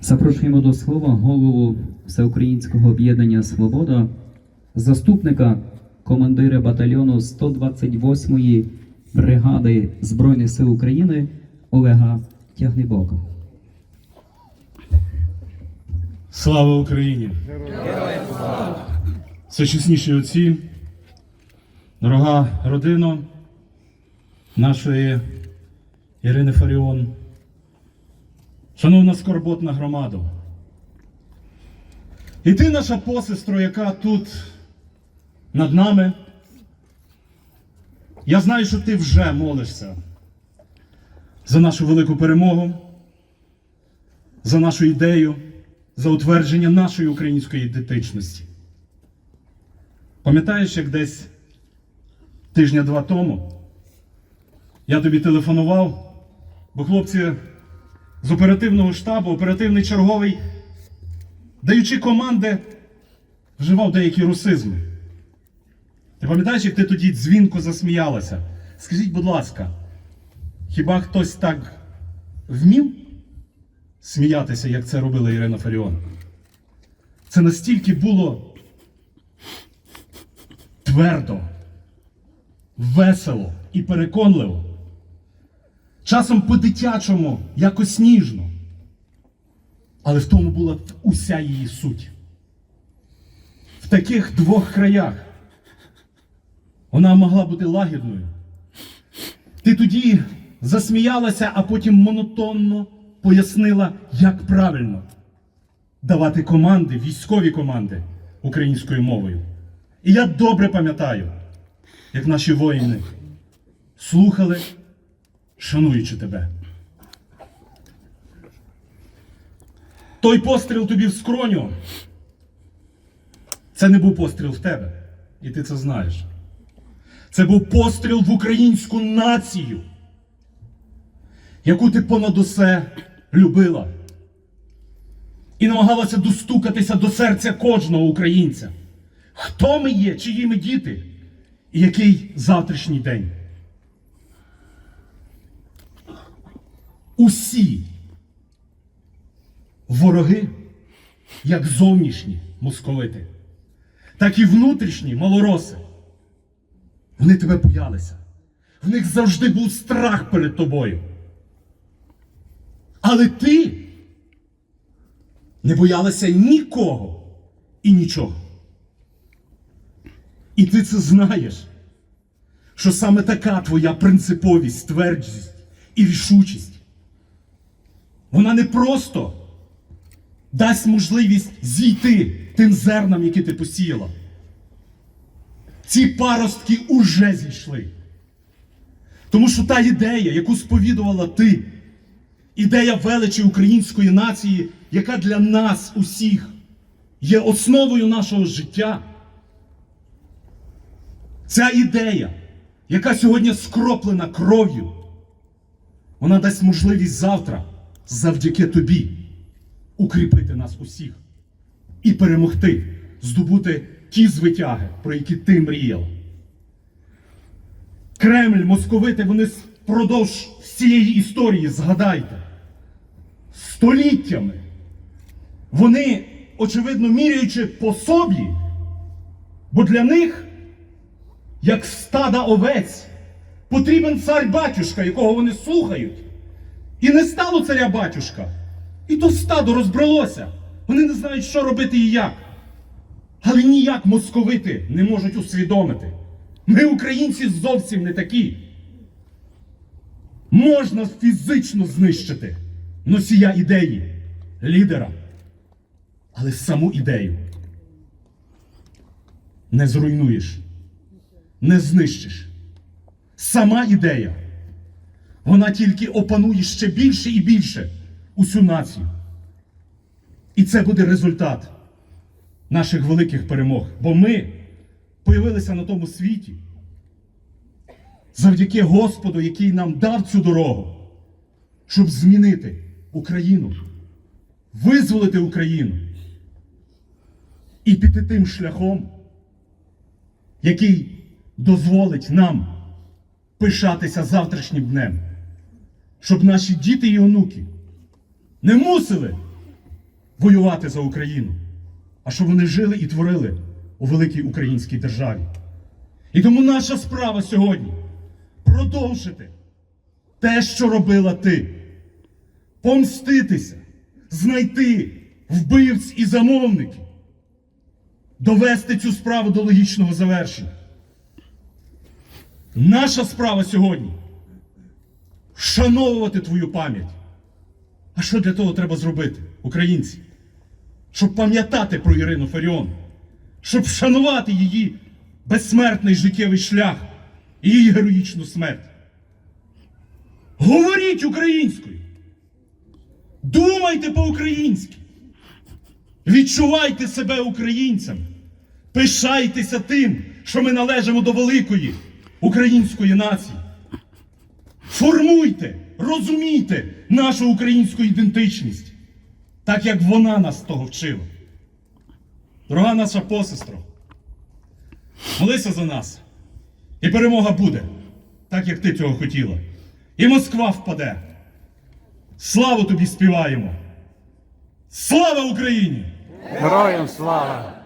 Запрошуємо до слова голову Всеукраїнського об'єднання Свобода, заступника командира батальйону 128-ї бригади Збройних сил України Олега Тягнебока. Слава Україні! Всечесніші отці, дорога родина нашої Ірини Фаріон, шановна скорботна громада. І ти, наша посестро, яка тут над нами. Я знаю, що ти вже молишся за нашу велику перемогу, за нашу ідею, за утвердження нашої української ідентичності. Пам'ятаєш, як десь тижня-два тому я тобі телефонував, бо хлопці з оперативного штабу, оперативний черговий, даючи команди, вживав деякі русизми. Ти пам'ятаєш, як ти тоді дзвінко засміялася? Скажіть, будь ласка, хіба хтось так вмів сміятися, як це робила Ірина Фаріон? Це настільки було твердо, весело і переконливо. Часом по-дитячому, якось ніжно. Але в тому була уся її суть. В таких двох краях вона могла бути лагідною. Ти тоді засміялася, а потім монотонно пояснила, як правильно давати команди, військові команди українською мовою. І я добре пам'ятаю, як наші воїни слухали, шануючи тебе. Той постріл тобі в скроню. Це не був постріл в тебе. І ти це знаєш. Це був постріл в українську націю, яку ти понад усе любила. І намагалася достукатися до серця кожного українця. Хто ми є, чиї ми діти, і який завтрашній день. Усі вороги, як зовнішні московити, так і внутрішні малороси. Вони тебе боялися. В них завжди був страх перед тобою. Але ти не боялася нікого і нічого. І ти це знаєш, що саме така твоя принциповість, твердість і рішучість. Вона не просто дасть можливість зійти тим зернам, які ти посіяла. Ці паростки уже зійшли. Тому що та ідея, яку сповідувала ти, ідея величі української нації, яка для нас усіх є основою нашого життя. Ця ідея, яка сьогодні скроплена кров'ю, вона дасть можливість завтра, завдяки тобі, укріпити нас усіх і перемогти, здобути ті звитяги, про які ти мріяв. Кремль, московити, вони впродовж всієї історії, згадайте, століттями. Вони, очевидно, міряючи по собі, бо для них, як стада овець, потрібен цар батюшка, якого вони слухають. І не стало царя батюшка. І то стадо розбралося. Вони не знають, що робити і як. Але ніяк московити не можуть усвідомити. Ми, українці, зовсім не такі. Можна фізично знищити носія ідеї, лідера. Але саму ідею не зруйнуєш, не знищиш. Сама ідея, вона тільки опанує ще більше і більше усю націю. І це буде результат наших великих перемог. Бо ми появилися на тому світі завдяки Господу, який нам дав цю дорогу, щоб змінити Україну, визволити Україну і піти тим шляхом, який дозволить нам пишатися завтрашнім днем, щоб наші діти і онуки не мусили воювати за Україну, а щоб вони жили і творили у великій українській державі. І тому наша справа сьогодні продовжити те, що робила ти, помститися, знайти вбивць і замовників, довести цю справу до логічного завершення. Наша справа сьогодні вшановувати твою пам'ять. А що для того треба зробити, українці? Щоб пам'ятати про Ірину Фаріон, щоб вшанувати її безсмертний життєвий шлях і її героїчну смерть. Говоріть українською. Думайте по-українськи. Відчувайте себе українцем. Пишайтеся тим, що ми належимо до великої української нації. Формуйте, розумійте нашу українську ідентичність, так як вона нас того вчила. Дорога наша посестро, молися за нас, і перемога буде, так як ти цього хотіла. І Москва впаде. Славу тобі співаємо! Слава Україні! Героям слава!